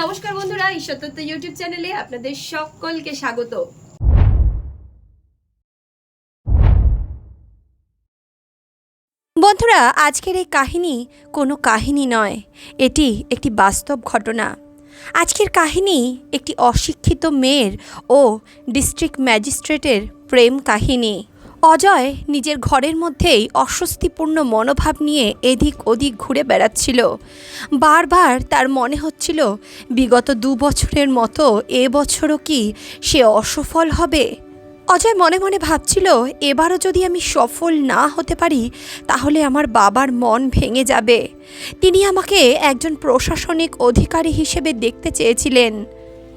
নমস্কার বন্ধুরা ঈশ্বরতত্ত্ব ইউটিউব চ্যানেলে আপনাদের সকলকে স্বাগত। বন্ধুরা, আজকের এই কাহিনী কোনো কাহিনী নয়, এটি একটি বাস্তব ঘটনা। আজকের কাহিনী একটি অশিক্ষিত মেয়ের ও ডিস্ট্রিক্ট ম্যাজিস্ট্রেটের প্রেম কাহিনী। অজয় নিজের ঘরের মধ্যেই অস্বস্তিপূর্ণ মনোভাব নিয়ে এদিক ওদিক ঘুরে বেড়াচ্ছিল। বারবার তার মনে হচ্ছিল, বিগত দু বছরের মতো এ বছরও কি সে অসফল হবে? অজয় মনে মনে ভাবছিল, এবারও যদি আমি সফল না হতে পারি, তাহলে আমার বাবার মন ভেঙে যাবে। তিনি আমাকে একজন প্রশাসনিক অধিকারী হিসেবে দেখতে চেয়েছিলেন।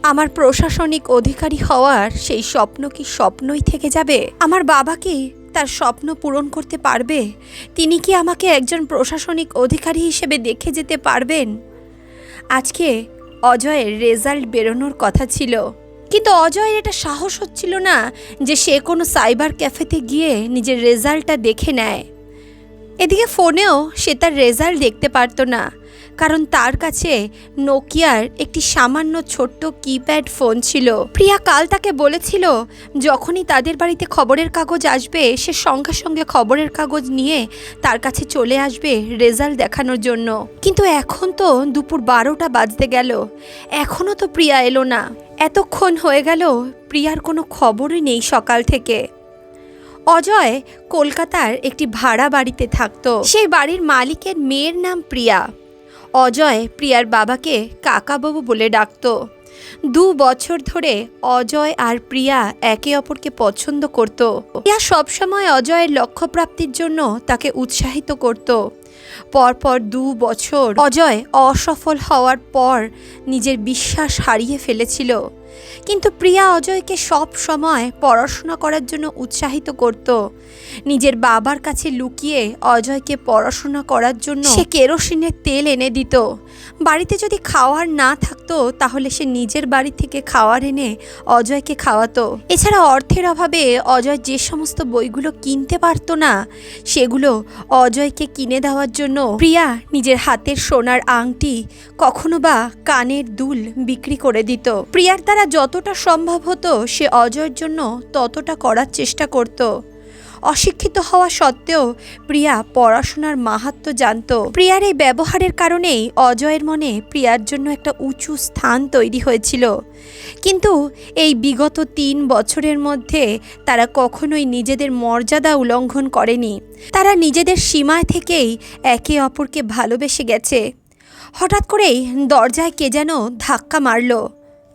আমার প্রশাসনিক অধিকারী হওয়ার সেই স্বপ্ন কি স্বপ্নই থেকে যাবে? আমার বাবা কি তার স্বপ্ন পূরণ করতে পারবে? তিনি কি আমাকে একজন প্রশাসনিক অধিকারী হিসেবে দেখে যেতে পারবেন? আজকে অজয়ের রেজাল্ট বেরোনোর কথা ছিল। কিন্তু অজয়ের এটা সাহস হচ্ছিল না যে সে কোনো সাইবার ক্যাফেতে গিয়ে নিজের রেজাল্টটা দেখে নেয়। এদিকে ফোনেও সে তার রেজাল্ট দেখতে পারতো না। কারণ তার কাছে নোকিয়ার একটি সামান্য ছোট্ট কিপ্যাড ফোন ছিল। প্রিয়া কাল তাকে বলেছিল, যখনই তাদের বাড়িতে খবরের কাগজ আসবে, সে সঙ্গে সঙ্গে খবরের কাগজ নিয়ে তার কাছে চলে আসবে রেজাল্ট দেখানোর জন্য। কিন্তু এখন তো দুপুর বারোটা বাজতে গেল। এখনও তো প্রিয়া এলো না। এতক্ষণ হয়ে গেল, প্রিয়ার কোনো খবরই নেই সকাল থেকে। অজয় কলকাতার একটি ভাড়া বাড়িতে থাকতো। সেই বাড়ির মালিকের মেয়ের নাম প্রিয়া। অজয় প্রিয়ার বাবাকে কাকাবাবু বলে ডাকত। দু বছর ধরে অজয় আর প্রিয়া একে অপরকে পছন্দ করত। প্রিয়া সবসময় অজয়ের লক্ষ্যপ্রাপ্তির জন্য তাকে উৎসাহিত করত। পরপর দু বছর অজয় অসফল হওয়ার পর নিজের বিশ্বাস হারিয়ে ফেলেছিল। কিন্তু প্রিয়া অজয়কে সব সময় পড়াশোনা করার জন্য উৎসাহিত করত। নিজের বাবার কাছে লুকিয়ে অজয়কে পড়াশোনা করার জন্য সে কেরোসিনের তেল এনে দিত। বাড়িতে যদি খাওয়ার না থাকতো, তাহলে সে নিজের বাড়ি থেকে খাওয়ার এনে অজয়কে খাওয়াতো। এছাড়া অর্থের অভাবে অজয় যে সমস্ত বইগুলো কিনতে পারতো না, সেগুলো অজয়কে কিনে দেওয়ার জন্য প্রিয়া নিজের হাতের সোনার আংটি কখনো বা কানের দুল বিক্রি করে দিত। প্রিয়ার দ্বারা যতটা সম্ভব হতো সে অজয়ের জন্য ততটা করার চেষ্টা করত। অশিক্ষিত হওয়া সত্ত্বেও প্রিয়া পড়াশোনার মাহাত্ম জানত। প্রিয়ার এই ব্যবহারের কারণেই অজয়ের মনে প্রিয়ার জন্য একটা উঁচু স্থান তৈরি হয়েছিল। কিন্তু এই বিগত তিন বছরের মধ্যে তারা কখনোই নিজেদের মর্যাদা উল্লঙ্ঘন করেনি। তারা নিজেদের সীমায় থেকেই একে অপরকে ভালোবেসে গেছে। হঠাৎ করেই দরজায় কে যেন ধাক্কা মারলো।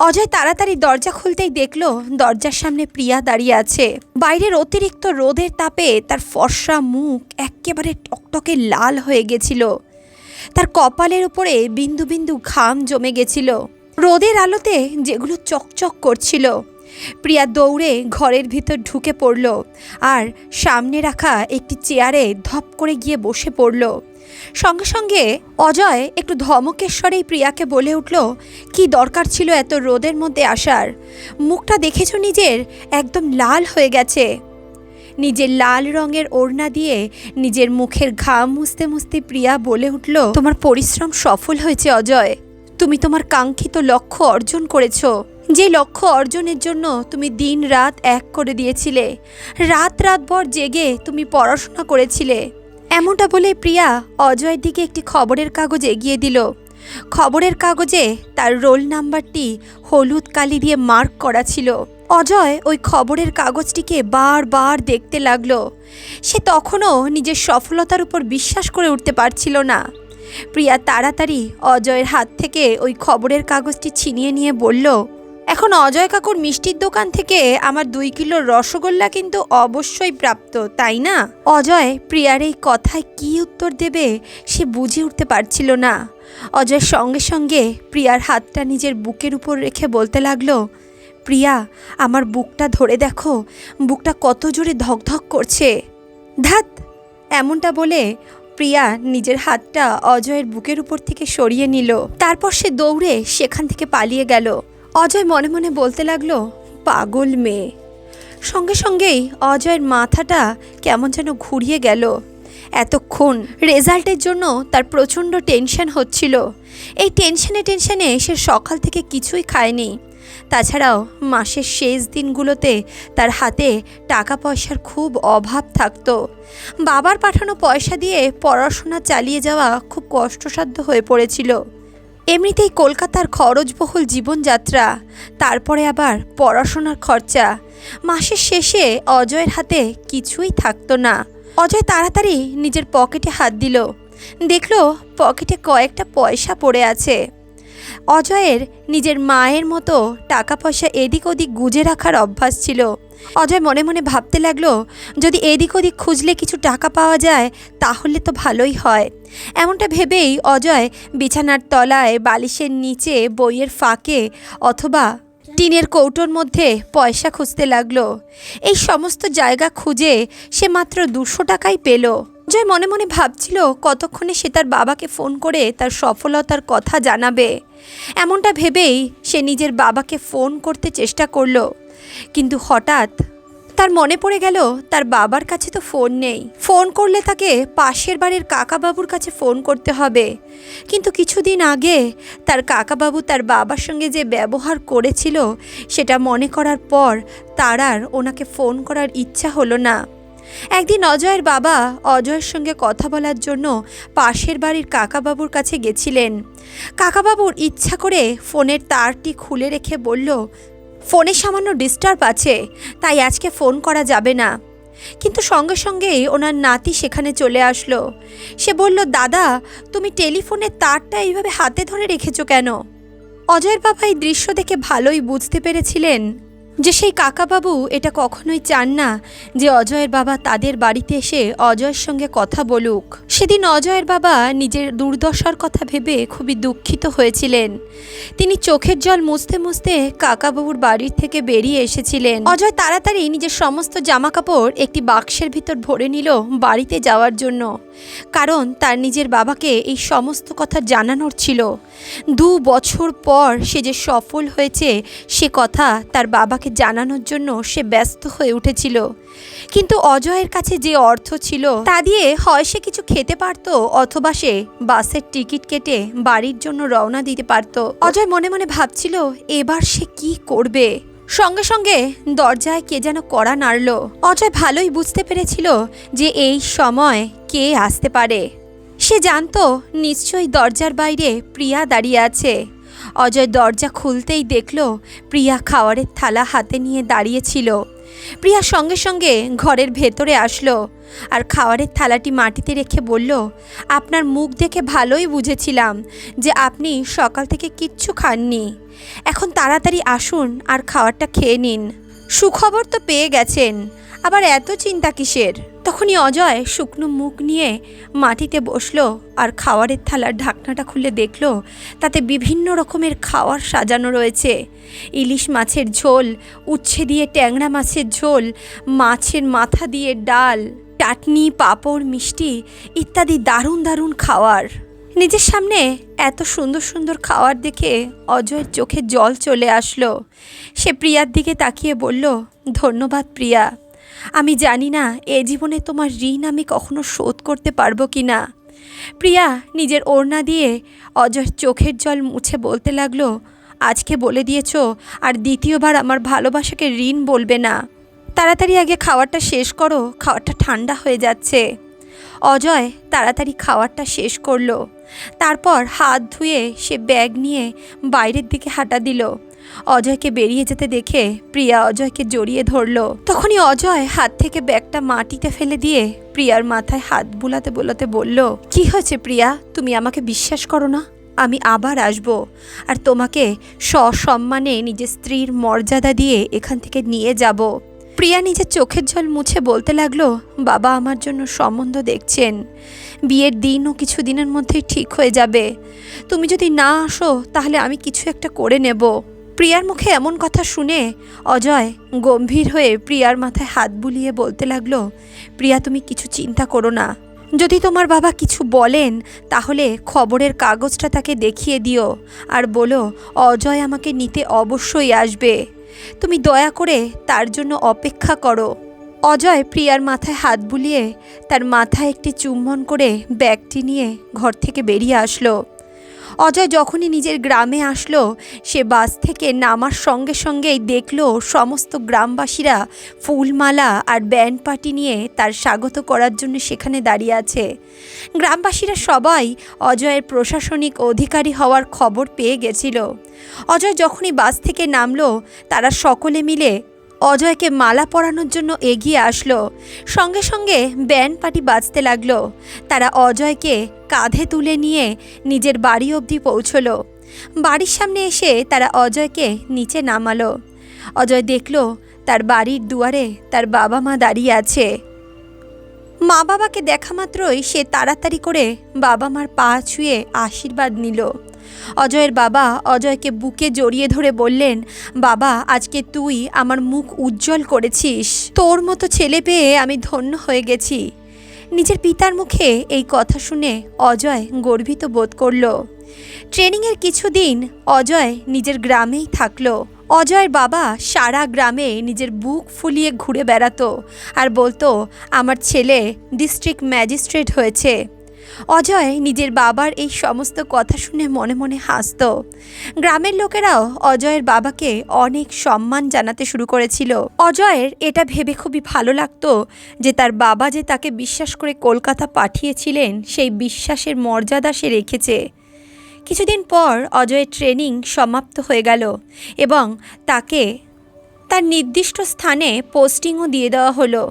অজয় তাড়াতাড়ি দরজা খুলতেই দেখল দরজার সামনে প্রিয়া দাঁড়িয়ে আছে। বাইরের অতিরিক্ত রোদের তাপে তার ফর্সা মুখ একেবারে টকটকে লাল হয়ে গেছিল। তার কপালের উপরে বিন্দু বিন্দু ঘাম জমে গেছিল। রোদের আলোতে যেগুলো চকচক করছিল। প্রিয়া দৌড়ে ঘরের ভিতর ঢুকে পড়ল আর সামনে রাখা একটি চেয়ারে ধপ করে গিয়ে বসে পড়ল। সঙ্গে সঙ্গে অজয় একটু ধমকেশ্বরেই প্রিয়াকে বলে উঠল, কি দরকার ছিল এত রোদের মধ্যে আসার? মুখটা দেখেছ নিজের? একদম লাল হয়ে গেছে। নিজের লাল রঙের ওড়না দিয়ে নিজের মুখের ঘাম মুছতে মুছতে প্রিয়া বলে উঠল, তোমার পরিশ্রম সফল হয়েছে অজয়। তুমি তোমার কাঙ্ক্ষিত লক্ষ্য অর্জন করেছ। যে লক্ষ্য অর্জনের জন্য তুমি দিন রাত এক করে দিয়েছিলে। রাত রাতভর জেগে তুমি পড়াশোনা করেছিলে। এমনটা বলে প্রিয়া অজয়ের দিকে একটি খবরের কাগজ এগিয়ে দিল। খবরের কাগজে তার রোল নাম্বারটি হলুদ কালি দিয়ে মার্ক করা ছিল। অজয় ওই খবরের কাগজটিকে বারবার দেখতে লাগল। সে তখনও নিজের সফলতার উপর বিশ্বাস করে উঠতে পারছিল না। প্রিয়া তাড়াতাড়ি অজয়ের হাত থেকে ওই খবরের কাগজটি ছিনিয়ে নিয়ে বলল এখন অজয় কাকুর মিষ্টির দোকান থেকে আমার দুই কিলো রসগোল্লা কিন্তু অবশ্যই প্রাপ্ত, তাই না? অজয়, প্রিয়ার এই কথায় কী উত্তর দেবে সে বুঝে উঠতে পারছিল না। অজয় সঙ্গে সঙ্গে প্রিয়ার হাতটা নিজের বুকের উপর রেখে বলতে লাগল, প্রিয়া, আমার বুকটা ধরে দেখো, বুকটা কত জোরে ধকধক করছে। ধাত এমনটা বলে প্রিয়া নিজের হাতটা অজয়ের বুকের উপর থেকে সরিয়ে নিল। তারপর সে দৌড়ে সেখান থেকে পালিয়ে গেল। অজয় মনে মনে বলতে লাগল, পাগল মেয়ে। সঙ্গে সঙ্গেই অজয়ের মাথাটা কেমন যেন ঘুরিয়ে গেল। এতক্ষণ রেজাল্টের জন্য তার প্রচণ্ড টেনশন হচ্ছিল। এই টেনশনে টেনশনে সে সকাল থেকে কিছুই খায়নি। তাছাড়াও মাসের শেষ দিনগুলোতে তার হাতে টাকা পয়সার খুব অভাব থাকত। বাবার পাঠানো পয়সা দিয়ে পড়াশোনা চালিয়ে যাওয়া খুব কষ্টসাধ্য হয়ে পড়েছিল। এমনিতেই কলকাতার খরচবহুল জীবনযাত্রা, তারপরে আবার পড়াশোনার খরচা। মাসের শেষে অজয়ের হাতে কিছুই থাকতো না। অজয় তাড়াতাড়ি নিজের পকেটে হাত দিল। দেখল পকেটে কয়েকটা পয়সা পড়ে আছে। অজয়ের নিজের মায়ের মতো টাকা পয়সা এদিক ওদিক গুজে রাখার অভ্যাস ছিল। অজয় মনে মনে ভাবতে লাগল, যদি এদিক ওদিক খুঁজলে কিছু টাকা পাওয়া যায়, তাহলে তো ভালোই হয়। এমনটা ভেবেই অজয় বিছানার তলায় বালিশের নিচে বইয়ের ফাঁকে অথবা টিনের কৌটোর মধ্যে পয়সা খুঁজতে লাগল। এই সমস্ত জায়গা খুঁজে সে মাত্র দুশো টাকাই পেল। জয় মনে মনে ভাবছিল কতক্ষণে সে তার বাবাকে ফোন করে তার সফলতার কথা জানাবে। এমনটা ভেবেই সে নিজের বাবাকে ফোন করতে চেষ্টা করল। কিন্তু হঠাৎ তার মনে পড়ে গেল, তার বাবার কাছে তো ফোন নেই। ফোন করলে তাকে পাশের বাড়ির কাকাবাবুর কাছে ফোন করতে হবে। কিন্তু কিছুদিন আগে তার কাকাবাবু তার বাবার সঙ্গে যে ব্যবহার করেছিল, সেটা মনে করার পর তার আর ওনাকে ফোন করার ইচ্ছা হলো না। একদিন অজয়ের বাবা অজয়ের সঙ্গে কথা বলার জন্য পাশের বাড়ির কাকাবাবুর কাছে গেছিলেন। কাকাবাবুর ইচ্ছা করে ফোনের তারটি খুলে রেখে বলল ফোনে সামান্য ডিস্টার্ব আছে, তাই আজকে ফোন করা যাবে না। কিন্তু সঙ্গে সঙ্গেই ওনার নাতি সেখানে চলে আসলো। সে বলল, দাদা, তুমি টেলিফোনের তারটা এইভাবে হাতে ধরে রেখেছো কেন? অজয়ের বাবা এই দৃশ্য দেখে ভালোই বুঝতে পেরেছিলেন। যে সেই কাকাবাবু এটা কখনোই চান না যে অজয়ের বাবা তাদের বাড়িতে এসে অজয়ের সঙ্গে কথা বলুক। সেদিন অজয়ের বাবা নিজের দুর্দশার কথা ভেবে খুবই দুঃখিত হয়েছিলেন। তিনি চোখের জল মুছতে মুছতে কাকাবাবুর বাড়ির থেকে বেরিয়ে এসেছিলেন। অজয় তাড়াতাড়ি নিজের সমস্ত জামা কাপড় একটি বাক্সের ভিতর ভরে নিল বাড়িতে যাওয়ার জন্য। কারণ তার নিজের বাবাকে এই সমস্ত কথা জানানোর ছিল। দু বছর পর সে যে সফল হয়েছে, সে কথা তার বাবাকে জানানোর জন্য সে ব্যস্ত হয়ে উঠেছিল। কিন্তু অজয়ের কাছে যে অর্থ ছিল, তা দিয়ে হয় সে কিছু খেতে পারত অথবা সে বাসের টিকিট কেটে বাড়ির জন্য রওনা দিতে পারত। অজয় মনে মনে ভাবছিল, এবার সে কি করবে? সঙ্গে সঙ্গে দরজায় কে যেন কড়া নাড়ল। অজয় ভালোই বুঝতে পেরেছিল যে এই সময় কে আসতে পারে। সে জানতো, নিশ্চয়ই দরজার বাইরে প্রিয়া দাঁড়িয়ে আছে। অজয় দরজা খুলতেই দেখল প্রিয়া খাওয়ারের থালা হাতে নিয়ে দাঁড়িয়েছিল। প্রিয়া সঙ্গে সঙ্গে ঘরের ভেতরে আসলো আর খাওয়ারের থালাটি মাটিতে রেখে বলল, আপনার মুখ দেখে ভালোই বুঝেছিলাম যে আপনি সকাল থেকে কিচ্ছু খাননি। এখন তাড়াতাড়ি আসুন আর খাবারটা খেয়ে নিন। সুখবর তো পেয়ে গেছেন। আবার এত চিন্তা কিসের? তখনই অজয় শুকনো মুখ নিয়ে মাটিতে বসল আর খাওয়ারের থালার ঢাকনাটা খুলে দেখল, তাতে বিভিন্ন রকমের খাওয়ার সাজানো রয়েছে। ইলিশ মাছের ঝোল, উচ্ছে দিয়ে ট্যাংরা মাছের ঝোল, মাছের মাথা দিয়ে ডাল, চাটনি, পাঁপড়, মিষ্টি ইত্যাদি দারুণ দারুণ খাওয়ার। নিজের সামনে এত সুন্দর সুন্দর খাওয়ার দেখে অজয়ের চোখে জল চলে আসলো। সে প্রিয়ার দিকে তাকিয়ে বলল, ধন্যবাদ প্রিয়া। আমি জানি না এ জীবনে তোমার ঋণ আমি কখনো শোধ করতে পারব কি না। প্রিয়া নিজের ওড়না দিয়ে অজয় চোখের জল মুছে বলতে লাগল, আজকে বলে দিয়েছ আর দ্বিতীয়বার আমার ভালোবাসাকে ঋণ বলবে না। তাড়াতাড়ি আগে খাওয়ারটা শেষ করো খাওয়ারটা ঠান্ডা হয়ে যাচ্ছে। অজয় তাড়াতাড়ি খাওয়ারটা শেষ করল। তারপর হাত ধুয়ে সে ব্যাগ নিয়ে বাইরের দিকে হাঁটা দিল। অজয়কে বেরিয়ে যেতে দেখে প্রিয়া অজয়কে জড়িয়ে ধরলো। তখনই অজয় হাত থেকে ব্যাগটা মাটিতে ফেলে দিয়ে প্রিয়ার মাথায় হাত বুলাতে বোলাতে বলল, কি হয়েছে প্রিয়া? তুমি আমাকে বিশ্বাস করো না? আমি আবার আসব। আর তোমাকে সসম্মানে নিজের স্ত্রীর মর্যাদা দিয়ে এখান থেকে নিয়ে যাব প্রিয়া নিজের চোখের জল মুছে বলতে লাগল, বাবা আমার জন্য সম্বন্ধ দেখছেন। বিয়ের দিনও কিছু দিনের মধ্যেই ঠিক হয়ে যাবে। তুমি যদি না আসো, তাহলে আমি কিছু একটা করে নেব। প্রিয়ার মুখে এমন কথা শুনে অজয় গম্ভীর হয়ে প্রিয়ার মাথায় হাত বুলিয়ে বলতে লাগল, প্রিয়া, তুমি কিছু চিন্তা করো না। যদি তোমার বাবা কিছু বলেন, তাহলে খবরের কাগজটা তাকে দেখিয়ে দিও। আর বলো, অজয় আমাকে নিতে অবশ্যই আসবে। তুমি দয়া করে তার জন্য অপেক্ষা করো। অজয় প্রিয়ার মাথায় হাত বুলিয়ে তার মাথায় একটি চুম্বন করে ব্যাগটি নিয়ে ঘর থেকে বেরিয়ে আসলো। অজয় যখনই নিজের গ্রামে আসলো, সে বাস থেকে নামার সঙ্গে সঙ্গেই দেখল সমস্ত গ্রামবাসীরা ফুলমালা আর ব্যান্ড পার্টি নিয়ে তার স্বাগত করার জন্য সেখানে দাঁড়িয়ে আছে। গ্রামবাসীরা সবাই অজয়ের প্রশাসনিক অধিকারী হওয়ার খবর পেয়ে গেছিল। অজয় যখনই বাস থেকে নামলো, তারা সকলে মিলে অজয়কে মালা পরানোর জন্য এগিয়ে আসলো। সঙ্গে সঙ্গে ব্যান্ড পার্টি বাজতে লাগল। তারা অজয়কে কাঁধে তুলে নিয়ে নিজের বাড়ি অবধি পৌঁছলো। বাড়ির সামনে এসে তারা অজয়কে নিচে নামালো। অজয় দেখল তার বাড়ির দুয়ারে তার বাবা মা দাঁড়িয়ে আছে। মা বাবাকে দেখা মাত্রই সে তাড়াতাড়ি করে বাবা মার পা ছুঁয়ে আশীর্বাদ নিল। অজয়ের বাবা অজয়কে বুকে জড়িয়ে ধরে বললেন, বাবা, আজকে তুই আমার মুখ উজ্জ্বল করেছিস। তোর মতো ছেলে পেয়ে আমি ধন্য হয়ে গেছি নিজের পিতার মুখে এই কথা শুনে অজয় গর্বিত বোধ করল। ট্রেনিংয়ের কিছুদিন অজয় নিজের গ্রামেই থাকল। অজয়ের বাবা সারা গ্রামে নিজের বুক ফুলিয়ে ঘুরে বেড়াতো আর বলতো, আমার ছেলে ডিস্ট্রিক্ট ম্যাজিস্ট্রেট হয়েছে। অজয় নিজের বাবার এই সমস্ত কথা শুনে মনে মনে হাসতো। গ্রামের লোকেরাও অজয়ের বাবাকে অনেক সম্মান জানাতে শুরু করেছিল। অজয়ের এটা ভেবে খুবই ভালো লাগতো যে তার বাবা যে তাকে বিশ্বাস করে কলকাতা পাঠিয়েছিলেন, সেই বিশ্বাসের মর্যাদা সে রেখেছে। কিছুদিন পর অজয়ের ট্রেনিং সমাপ্ত হয়ে গেল এবং তাকে তার নির্দিষ্ট স্থানে পোস্টিংও দিয়ে দেওয়া হলো।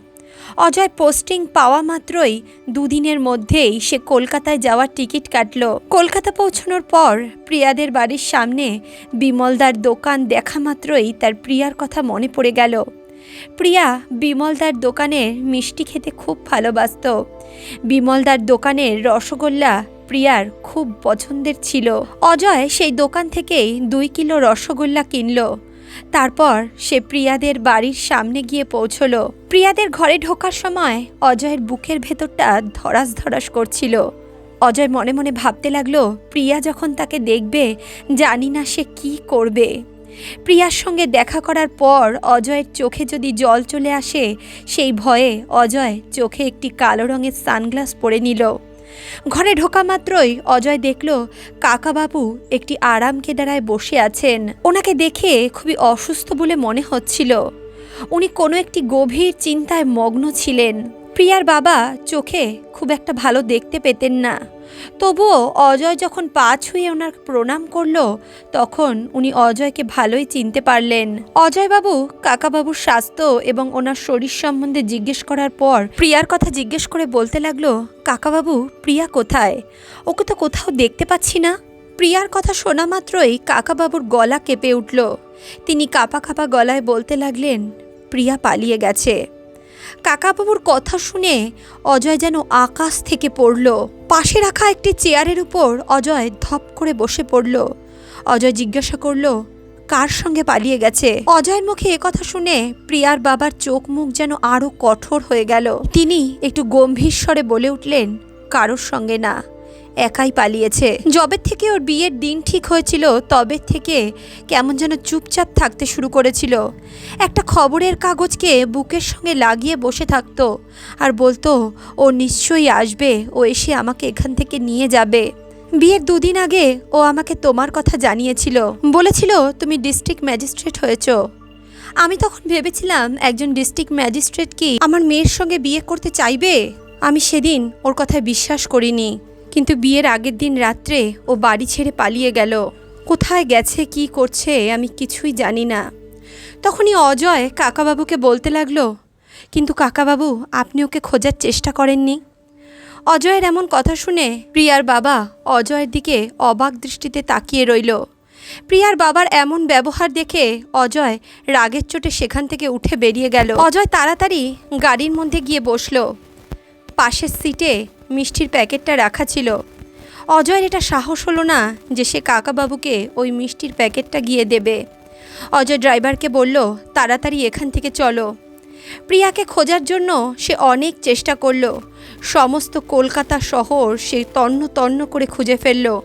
অজয় পোস্টিং পাওয়া মাত্রই দুদিনের মধ্যেই সে কলকাতায় যাওয়ার টিকিট কাটল। কলকাতা পৌঁছানোর পর প্রিয়াদের বাড়ির সামনে বিমলদার দোকান দেখা মাত্রই তার প্রিয়ার কথা মনে পড়ে গেল। প্রিয়া বিমলদার দোকানের মিষ্টি খেতে খুব ভালোবাসত। বিমলদার দোকানের রসগোল্লা প্রিয়ার খুব পছন্দের ছিল। অজয় সেই দোকান থেকেই দুই কিলো রসগোল্লা কিনলো। তারপর সে প্রিয়াদের বাড়ির সামনে গিয়ে পৌঁছলো। প্রিয়াদের ঘরে ঢোকার সময় অজয়ের বুকের ভেতরটা ধরাস ধরাস করছিল। অজয় মনে মনে ভাবতে লাগল, প্রিয়া যখন তাকে দেখবে, জানি না সে কি করবে। প্রিয়ার সঙ্গে দেখা করার পর অজয়ের চোখে যদি জল চলে আসে, সেই ভয়ে অজয় চোখে একটি কালো রঙের সানগ্লাস পরে নিল। ঘরে ঢোকা মাত্রই অজয় দেখল কাকাবাবু একটি আরাম কেদারায় বসে আছেন। ওনাকে দেখে খুবই অসুস্থ বলে মনে হচ্ছিল। উনি কোনো একটি গভীর চিন্তায় মগ্ন ছিলেন। প্রিয়ার বাবা চোখে খুব একটা ভালো দেখতে পেতেন না। তবুও অজয় যখন পা ছুঁয়ে ওনার প্রণাম করল, তখন উনি অজয়কে ভালোই চিনতে পারলেন। অজয়বাবু, কাকাবাবুর স্বাস্থ্য এবং ওনার শরীর সম্বন্ধে জিজ্ঞেস করার পর প্রিয়ার কথা জিজ্ঞেস করে বলতে লাগল, কাকাবাবু, প্রিয়া কোথায়? ওকে তো কোথাও দেখতে পাচ্ছি না। প্রিয়ার কথা শোনা মাত্রই কাকাবাবুর গলা কেঁপে উঠল। তিনি কাপা কাপা গলায় বলতে লাগলেন, প্রিয়া পালিয়ে গেছে। কাকাবাবুর কথা শুনে অজয় যেন আকাশ থেকে পড়ল। পাশে রাখা একটি চেয়ারের উপর অজয় ধপ করে বসে পড়ল। অজয় জিজ্ঞাসা করল, কার সঙ্গে পালিয়ে গেছে? অজয়ের মুখে কথা শুনে প্রিয়ার বাবার চোখ মুখ যেন আরও কঠোর হয়ে গেল। তিনি একটু গম্ভীর স্বরে বলে উঠলেন, কারোর সঙ্গে না। একাই পালিয়েছে। জবের থেকে ওর বিয়ের দিন ঠিক হয়েছিল, তবে থেকে কেমন যেন চুপচাপ থাকতে শুরু করেছিল। একটা খবরের কাগজকে বুকের সঙ্গে লাগিয়ে বসে থাকতো আর বলতো, ও নিশ্চয়ই আসবে, ও এসে আমাকে এখান থেকে নিয়ে যাবে। বিয়ের দুদিন আগে ও আমাকে তোমার কথা জানিয়েছিল। বলেছিল, তুমি ডিস্ট্রিক্ট ম্যাজিস্ট্রেট হয়েছ। আমি তখন ভেবেছিলাম, একজন ডিস্ট্রিক্ট ম্যাজিস্ট্রেট কি আমার মেয়ের সঙ্গে বিয়ে করতে চাইবে? আমি সেদিন ওর কথায় বিশ্বাস করিনি। কিন্তু বিয়ের আগের দিন রাত্রে ও বাড়ি ছেড়ে পালিয়ে গেল। কোথায় গেছে, কি করছে, আমি কিছুই জানি না। তখনই অজয় কাকাবাবুকে বলতে লাগল, কিন্তু কাকাবাবু, আপনি ওকে খোঁজার চেষ্টা করেননি? অজয়ের এমন কথা শুনে প্রিয়ার বাবা অজয়ের দিকে অবাক দৃষ্টিতে তাকিয়ে রইল। প্রিয়ার বাবার এমন ব্যবহার দেখে অজয় রাগের চোটে সেখান থেকে উঠে বেরিয়ে গেল। অজয় তাড়াতাড়ি গাড়ির মধ্যে গিয়ে বসল। পাশের সিটে মিষ্টির প্যাকেটটা রাখা ছিল। অজয়ের এটা সাহস হলো না যে সে কাকাবাবুকে ওই মিষ্টির প্যাকেটটা গিয়ে দেবে। অজয় ড্রাইভারকে বলল, তাড়াতাড়ি এখান থেকে চলো। প্রিয়াকে খোঁজার জন্য সে অনেক চেষ্টা করল। সমস্ত কলকাতা শহর সে তন্ন তন্ন করে খুঁজে ফেলল।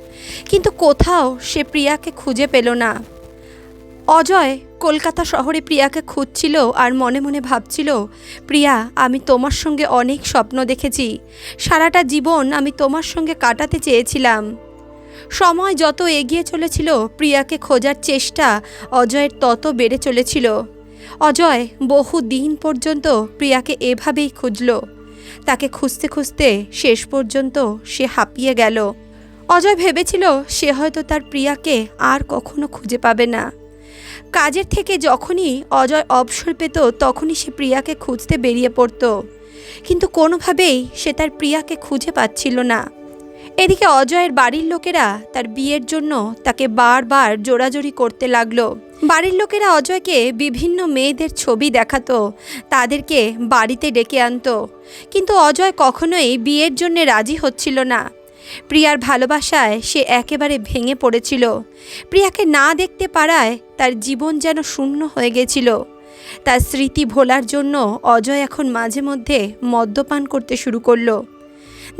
কিন্তু কোথাও সে প্রিয়াকে খুঁজে পেল না। অজয় কলকাতা শহরে প্রিয়াকে খুঁজছিল আর মনে মনে ভাবছিল, প্রিয়া, আমি তোমার সঙ্গে অনেক স্বপ্ন দেখেছি। সারাটা জীবন আমি তোমার সঙ্গে কাটাতে চেয়েছিলাম। সময় যত এগিয়ে চলেছিল, প্রিয়াকে খোঁজার চেষ্টা অজয়ের তত বেড়ে চলেছিল। অজয় বহু দিন পর্যন্ত প্রিয়াকে এভাবেই খুঁজল। তাকে খুঁজতে খুঁজতে শেষ পর্যন্ত সে হাঁপিয়ে গেল। অজয় ভেবেছিল সে হয়তো তার প্রিয়াকে আর কখনো খুঁজে পাবে না। কাজের থেকে যখনই অজয় অবসর পেত, তখনই সে প্রিয়াকে খুঁজতে বেরিয়ে পড়ত। কিন্তু কোনোভাবেই সে তার প্রিয়াকে খুঁজে পাচ্ছিল না। এদিকে অজয়ের বাড়ির লোকেরা তার বিয়ের জন্য তাকে বারবার জোরাজোরি করতে লাগল। বাড়ির লোকেরা অজয়কে বিভিন্ন মেয়েদের ছবি দেখাতো, তাদেরকে বাড়িতে ডেকে আনতো। কিন্তু অজয় কখনোই বিয়ের জন্য রাজি হচ্ছিল না। প্রিয়ার ভালোবাসায় সে একেবারে ভেঙে পড়েছিল। প্রিয়াকে না দেখতে পারায় তার জীবন যেন শূন্য হয়ে গেছিল। তার স্মৃতি ভোলার জন্য অজয় এখন মাঝে মধ্যে মদ্যপান করতে শুরু করল।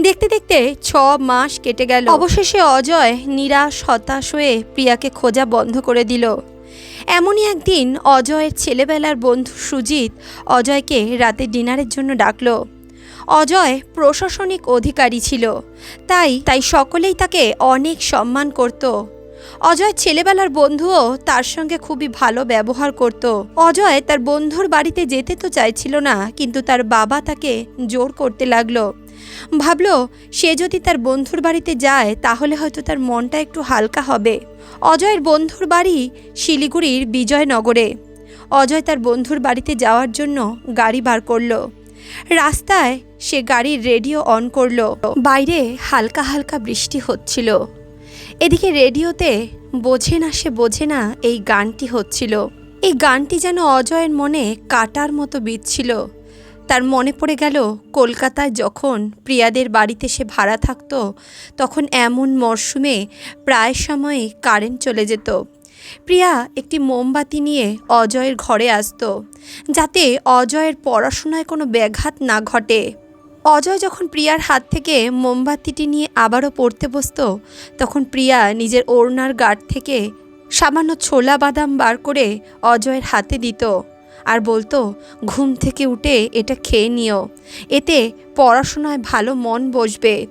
দেখতে দেখতে ছ মাস কেটে গেল। অবশেষে অজয় নিরাশ, হতাশ হয়ে প্রিয়াকে খোঁজা বন্ধ করে দিল। এমনই একদিন অজয়ের ছেলেবেলার বন্ধু সুজিত অজয়কে রাতে ডিনারের জন্য ডাকলো। অজয় প্রশাসনিক অধিকারী ছিল। তাই তাই সকলেই তাকে অনেক সম্মান করত। অজয় ছেলেবেলার বন্ধুও তার সঙ্গে খুবই ভালো ব্যবহার করত। অজয় তার বন্ধুর বাড়িতে যেতে তো চাইছিল না, কিন্তু তার বাবা তাকে জোর করতে লাগল। ভাবলো, সে যদি তার বন্ধুর বাড়িতে যায়, তাহলে হয়তো তার মনটা একটু হালকা হবে। অজয়ের বন্ধুর বাড়ি শিলিগুড়ির বিজয়নগরে। অজয় তার বন্ধুর বাড়িতে যাওয়ার জন্য গাড়ি বার করল। রাস্তায় সে গাড়ির রেডিও অন করল। বাইরে হালকা হালকা বৃষ্টি হচ্ছিল। এদিকে রেডিওতে বোঝে না সে বোঝে না এই গানটি হচ্ছিল। এই গানটি যেন অজয়ের মনে কাটার মতো বিচ্ছিল তার মনে পড়ে গেল, কলকাতায় যখন প্রিয়াদের বাড়িতে সে ভাড়া থাকতো, তখন এমন মরশুমে প্রায় সময়ে কারেন্ট চলে যেত। প্রিয়া একটি মোমবাতি নিয়ে অজয়ের ঘরে আসতো, যাতে অজয়ের পড়াশোনায় কোনো ব্যাঘাত না ঘটে। অজয় যখন প্রিয়ার হাত থেকে মোমবাতিটি নিয়ে আবারও পড়তে বসতো তখন প্রিয়া নিজের ওড়নার গাঢ় থেকে সামান্য ছোলা বাদাম বার করে অজয়ের হাতে দিত আর বলতো ঘুম থেকে উঠে এটা খেয়ে নিও। এতে পড়াশোনায় ভালো মন বসবে।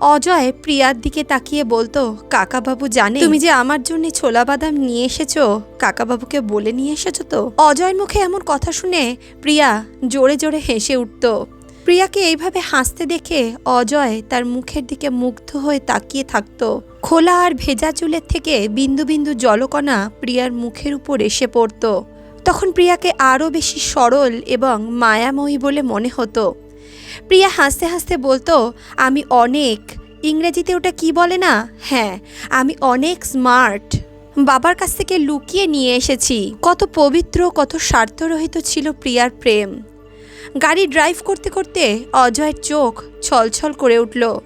অজয় প্রিয়ার দিকে তাকিয়ে বলতো কাকাবাবু জানে তুমি যে আমার জন্য ছোলা বাদাম নিয়ে এসেছ? কাকাবাবুকে বলে নিয়ে এসেছ তো? অজয়ের মুখে এমন কথা শুনে প্রিয়া জোরে জোরে হেসে উঠত। প্রিয়াকে এইভাবে হাসতে দেখে অজয় তার মুখের দিকে মুগ্ধ হয়ে তাকিয়ে থাকত। খোলা আর ভেজা চুলের থেকে বিন্দু বিন্দু জলকণা প্রিয়ার মুখের উপর এসে পড়ত। তখন প্রিয়াকে আরও বেশি সরল এবং মায়াময়ী বলে মনে হতো। প্রিয়া হাসতে হাসতে বলতো, আমি অনেক। ইংরেজিতে ওটা কি বলে না? হ্যাঁ আমি অনেক স্মার্ট। বাবার কাছ থেকে লুকিয়ে নিয়ে এসেছি। কত পবিত্র, কত স্বার্থরহিত ছিল প্রিয়ার প্রেম। গাড়ি ড্রাইভ করতে করতে অজয়ের চোখ ছলছল করে উঠল।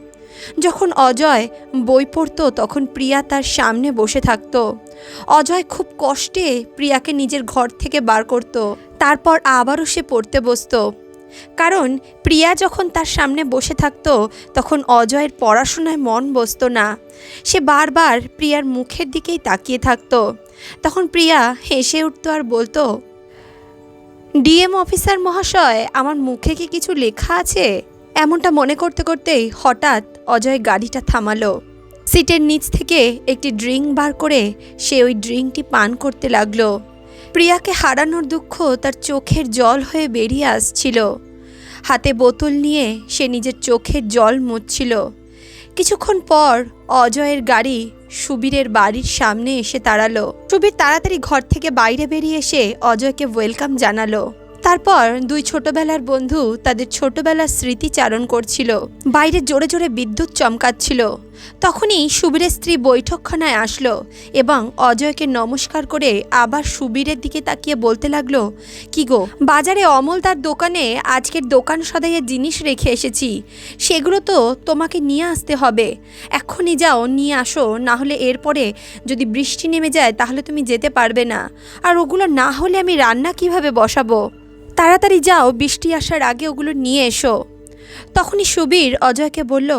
যখন অজয় বই পড়তো, তখন প্রিয়া তার সামনে বসে থাকতো। অজয় খুব কষ্টে প্রিয়াকে নিজের ঘর থেকে বার করত। তারপর আবারও সে পড়তে বসতো। কারণ প্রিয়া যখন তার সামনে বসে থাকতো, তখন অজয়ের পড়াশোনায় মন বসতো না। সে বারবার প্রিয়ার মুখের দিকেই তাকিয়ে থাকত। তখন প্রিয়া হেসে উঠতো আর বলতো ডিএম অফিসার মহাশয়, আমার মুখে কি কিছু লেখা আছে? এমনটা মনে করতে করতেই হঠাৎ অজয় গাড়িটা থামালো। সিটের নিচ থেকে একটি ড্রিঙ্ক বার করে সে ওই ড্রিঙ্কটি পান করতে লাগল। প্রিয়াকে হারানোর দুঃখ তার চোখের জল হয়ে বেরিয়ে আসছিল। হাতে বোতল নিয়ে সে নিজের চোখের জল মুছছিল। কিছুক্ষণ পর অজয়ের গাড়ি সুবীরের বাড়ির সামনে এসে দাঁড়াল। সুবীর তাড়াতাড়ি ঘর থেকে বাইরে বেরিয়ে এসে অজয়কে ওয়েলকাম জানালো। তারপর দুই ছোটবেলার বন্ধু তাদের ছোটবেলার স্মৃতিচারণ করছিল। বাইরে জোরে জোরে বিদ্যুৎ চমকাচ্ছিল। তখনই সুবীরের স্ত্রী বৈঠকখানায় আসলো এবং অজয়কে নমস্কার করে আবার সুবীরের দিকে তাকিয়ে বলতে লাগল, কি গো, বাজারে অমল তার দোকানে আজকের দোকান সদাইয়ের জিনিস রেখে এসেছি। সেগুলো তো তোমাকে নিয়ে আসতে হবে। এক্ষুনি যাও, নিয়ে আসো না হলে এরপরে যদি বৃষ্টি নেমে যায় তাহলে তুমি যেতে পারবে না। আর ওগুলো না হলে আমি রান্না কীভাবে বসাবো? তাড়াতাড়ি যাও, বৃষ্টি আসার আগে ওগুলো নিয়ে এসো। তখনই সুবীর অজয়কে বলল,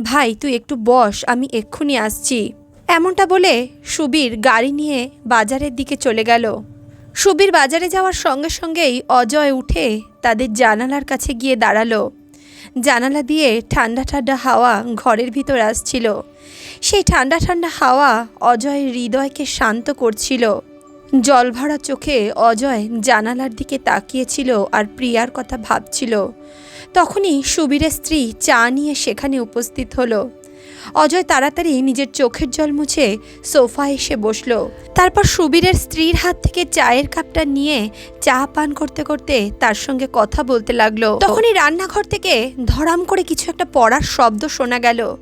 ভাই, তুই একটু বস, আমি এক্ষুনি আসছি। এমনটা বলে সুবীর গাড়ি নিয়ে বাজারের দিকে চলে গেল। সুবীর বাজারে যাওয়ার সঙ্গে সঙ্গেই অজয় উঠে তাদের জানালার কাছে গিয়ে দাঁড়াল। জানালা দিয়ে ঠান্ডা ঠান্ডা হাওয়া ঘরের ভিতর আসছিল। সেই ঠান্ডা ঠান্ডা হাওয়া অজয়ের হৃদয়কে শান্ত করছিল। জলভরা চোখে অজয় জানালার দিকে তাকিয়েছিল আর প্রিয়ার কথা ভাবছিল। তখনই সুবীরের স্ত্রী চা নিয়ে সেখানে উপস্থিত হলো। অজয় তাড়াতাড়ি নিজের চোখের জল মুছে সোফা এসে বসল। তারপর সুবীরের স্ত্রীর হাত থেকে চায়ের কাপটা নিয়ে চা পান করতে করতে তার সঙ্গে কথা বলতে লাগল। তখনই রান্নাঘর থেকে ধরাম করে কিছু একটা পড়ার শব্দ শোনা গেল।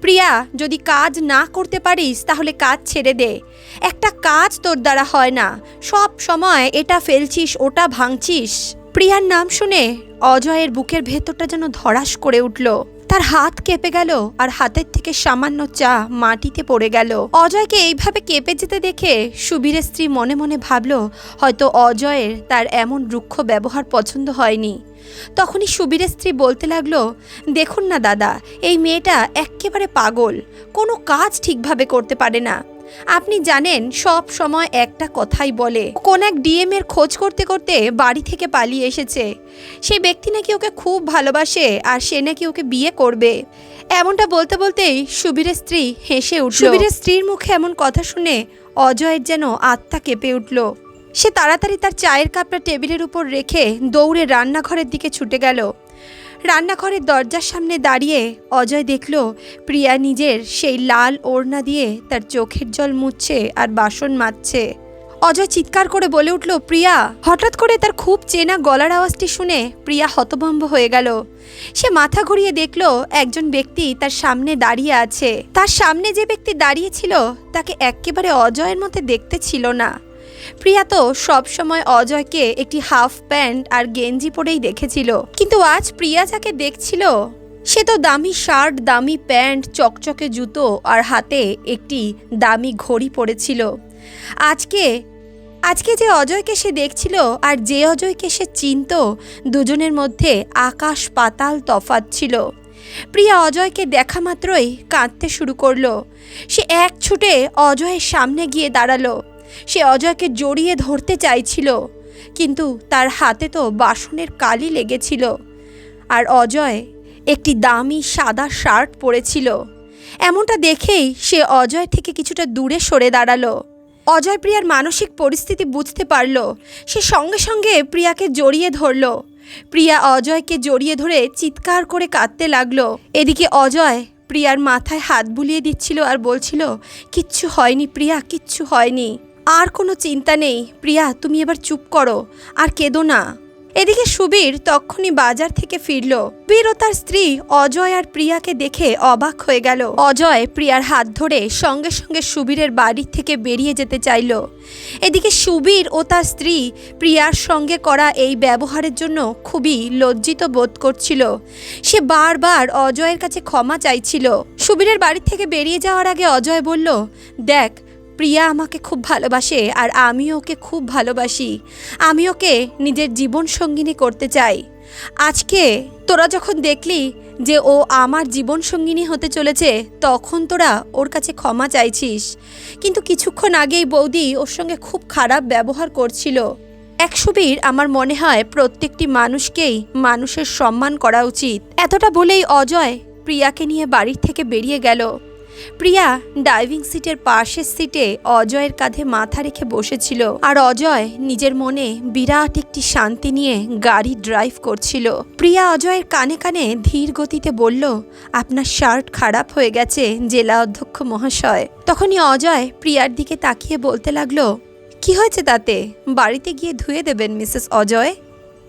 প্রিয়া, যদি কাজ না করতে পারিস, তাহলে কাজ ছেড়ে দে। একটা কাজ তোর দ্বারা হয় না। সব সময় এটা ফেলছিস, ওটা ভাঙছিস। প্রিয়ার নাম শুনে অজয়ের বুকের ভেতরটা যেন ধরাস করে উঠল। তার হাত কেঁপে গেল আর হাতের থেকে সামান্য চা মাটিতে পড়ে গেল। অজয়কে এইভাবে কেঁপে যেতে দেখে সুবীরের স্ত্রী মনে মনে ভাবল, হয়তো অজয়ের তার এমন রুক্ষ ব্যবহার পছন্দ হয়নি। তখনই সুবীরের স্ত্রী বলতে লাগল, দেখুন না দাদা, এই মেয়েটা এক্কেবারে পাগল। কোনো কাজ ঠিকভাবে করতে পারে না। আপনি জানেন, সব সময় একটা কথাই বলে, কোন এক ডিএম এর খোঁজ করতে করতে বাড়ি থেকে পালিয়ে এসেছে। সেই ব্যক্তি নাকি ওকে খুব ভালোবাসে আর সে নাকি ওকে বিয়ে করবে। এমনটা বলতে বলতেই সুবীরের স্ত্রী হেসে উঠল। সুবীরের স্ত্রীর মুখে এমন কথা শুনে অজয়ের যেন আত্মা কেঁপে উঠল। সে তাড়াতাড়ি তার চায়ের কাপটা টেবিলের উপর রেখে দৌড়ে রান্নাঘরের দিকে ছুটে গেল। রান্নাঘরের দরজার সামনে দাঁড়িয়ে অজয় দেখল প্রিয়া নিজের সেই লাল ওড়না দিয়ে তার চোখের জল মুছছে আর বাসন মাজছে। অজয় চিৎকার করে বলে উঠল, প্রিয়া! হঠাৎ করে তার খুব চেনা গলার আওয়াজটি শুনে প্রিয়া হতভম্ব হয়ে গেল। সে মাথা ঘুরিয়ে দেখল একজন ব্যক্তি তার সামনে দাঁড়িয়ে আছে। তার সামনে যে ব্যক্তি দাঁড়িয়ে ছিল তাকে একেবারে অজয়ের মধ্যে দেখতে ছিল না। প্রিয়া তো সবসময় অজয়কে একটি হাফ প্যান্ট আর গেঞ্জি পরেই দেখেছিল। কিন্তু আজ প্রিয়া যাকে দেখছিল, সে তো দামি শার্ট, দামি প্যান্ট, চকচকে জুতো আর হাতে একটি দামি ঘড়ি পরেছিল। আজকে আজকে যে অজয়কে সে দেখছিল আর যে অজয়কে সে চিনত, দুজনের মধ্যে আকাশ পাতাল তফাত ছিল। প্রিয়া অজয়কে দেখা মাত্রই কাঁদতে শুরু করল। সে এক ছুটে অজয়ের সামনে গিয়ে দাঁড়াল। সে অজয়কে জড়িয়ে ধরতে চাইছিল, কিন্তু তার হাতে তো বাসনের কালি লেগেছিল। আর অজয় একটি দামি সাদা শার্ট পরেছিল। এমনটা দেখেই সে অজয় থেকে কিছুটা দূরে সরে দাঁড়াল। অজয় প্রিয়ার মানসিক পরিস্থিতি বুঝতে পারল। সে সঙ্গে সঙ্গে প্রিয়াকে জড়িয়ে ধরল। প্রিয়া অজয়কে জড়িয়ে ধরে চিৎকার করে কাঁদতে লাগল। এদিকে অজয় প্রিয়ার মাথায় হাত বুলিয়ে দিচ্ছিল আর বলছিল, কিচ্ছু হয়নি প্রিয়া, কিচ্ছু হয়নি। আর কোনো চিন্তা নেই। প্রিয়া, তুমি এবার চুপ করো। আর কেঁদো না। এদিকে সুবীর তক্ষুনি বাজার থেকে ফিরল। বীর ও তার স্ত্রী অজয় আর প্রিয়াকে দেখে অবাক হয়ে গেল। অজয় প্রিয়ার হাত ধরে সঙ্গে সঙ্গে সুবীরের বাড়ি থেকে বেরিয়ে যেতে চাইল। এদিকে সুবীর ও তার স্ত্রী প্রিয়ার সঙ্গে করা এই ব্যবহারের জন্য খুবই লজ্জিত বোধ করছিল। সে বারবার অজয়ের কাছে ক্ষমা চাইছিল। সুবীরের বাড়ি থেকে বেরিয়ে যাওয়ার আগে অজয় বলল, দেখ প্রিয়া আমাকে খুব ভালোবাসে আর আমি ওকে খুব ভালোবাসি। আমি ওকে নিজের জীবন সঙ্গিনী করতে চাই। আজকে তোরা যখন দেখলি যে ও আমার জীবন সঙ্গিনী হতে চলেছে, তখন তোরা ওর কাছে ক্ষমা চাইছিস। কিন্তু কিছুক্ষণ আগেই বৌদি ওর সঙ্গে খুব খারাপ ব্যবহার করছিল। এক সুবীর আমার মনে হয় প্রত্যেকটি মানুষকেই মানুষের সম্মান করা উচিত। এতটা বলেই অজয় প্রিয়াকে নিয়ে বাড়ির থেকে বেরিয়ে গেল। প্রিয়া ড্রাইভিং সিটের পাশের সিটে অজয়ের কাঁধে মাথা রেখে বসেছিল আর অজয় নিজের মনে বিরাট একটি শান্তি নিয়ে গাড়ি ড্রাইভ করছিল। প্রিয়া অজয়ের কানে কানে ধীর গতিতে বলল, আপনার শার্ট খারাপ হয়ে গেছে, জেলা অধ্যক্ষ মহাশয়। তখনই অজয় প্রিয়ার দিকে তাকিয়ে বলতে লাগল, কি হয়েছে তাতে? বাড়িতে গিয়ে ধুয়ে দেবেন, মিসেস অজয়?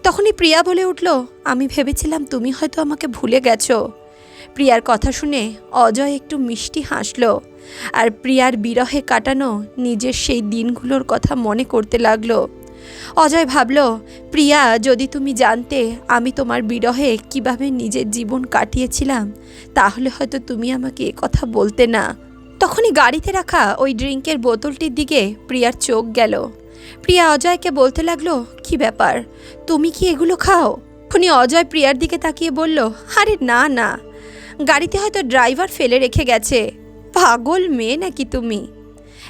তখনই প্রিয়া বলে উঠল, আমি ভেবেছিলাম তুমি হয়তো আমাকে ভুলে গেছো। প্রিয়ার কথা শুনে অজয় একটু মিষ্টি হাসল, আর প্রিয়ার বিরহে কাটানো নিজের সেই দিনগুলোর কথা মনে করতে লাগল। অজয় ভাবল, প্রিয়া, যদি তুমি জানতে আমি তোমার বিরহে কীভাবে নিজের জীবন কাটিয়েছিলাম, তাহলে হয়তো তুমি আমাকে কথা বলতে না। তখনই গাড়িতে রাখা ওই ড্রিঙ্কের বোতলটির দিকে প্রিয়ার চোখ গেল। প্রিয়া অজয়কে বলতে লাগল, কি ব্যাপার? তুমি কি এগুলো খাও? তখনই অজয় প্রিয়ার দিকে তাকিয়ে বলল, আরে না না। গাড়িতে হয়তো ড্রাইভার ফেলে রেখে গেছে। পাগল মেয়ে নাকি তুমি?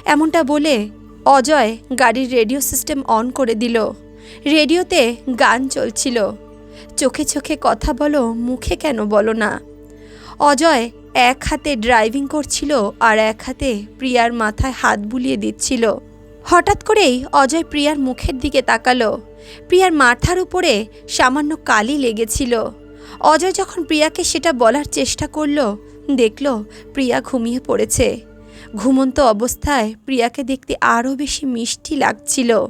এমনটা বলে অজয় গাড়ির রেডিও সিস্টেম অন করে দিল। রেডিওতে গান চলছিল। চোখে চোখে কথা বলো, মুখে কেন বলো না। অজয় এক হাতে ড্রাইভিং করছিল আর এক হাতে প্রিয়ার মাথায় হাত বুলিয়ে দিচ্ছিল। হঠাৎ করেই অজয় প্রিয়ার মুখের দিকে তাকালো। প্রিয়ার মাথার উপরে সামান্য কালি লেগেছিল। অজয় যখন প্রিয়াকে সেটা বলার চেষ্টা করল, দেখল প্রিয়া ঘুমিয়ে পড়েছে। ঘুমন্ত অবস্থায় প্রিয়াকে দেখতে আরও বেশি মিষ্টি লাগছিল।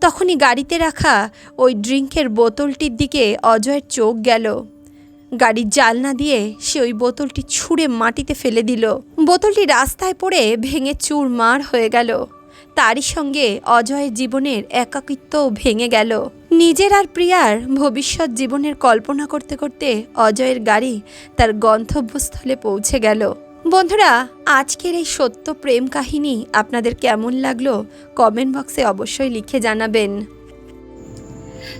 তখনই গাড়িতে রাখা ওই ড্রিঙ্কের বোতলটির দিকে অজয়ের চোখ গেল। গাড়ির জালনা দিয়ে সে ওই বোতলটি ছুঁড়ে মাটিতে ফেলে দিল। বোতলটি রাস্তায় পড়ে ভেঙে চুরমার হয়ে গেল। তারই সঙ্গে অজয়ের জীবনের একাকিত্ব ভেঙে গেল। নিজের আর প্রিয়ার ভবিষ্যৎ জীবনের কল্পনা করতে করতে অজয়ের গাড়ি তার গন্তব্যস্থলে পৌঁছে গেল। বন্ধুরা, আজকের এই সত্য প্রেম কাহিনী আপনাদের কেমন লাগল? কমেন্ট বক্সে অবশ্যই লিখে জানাবেন।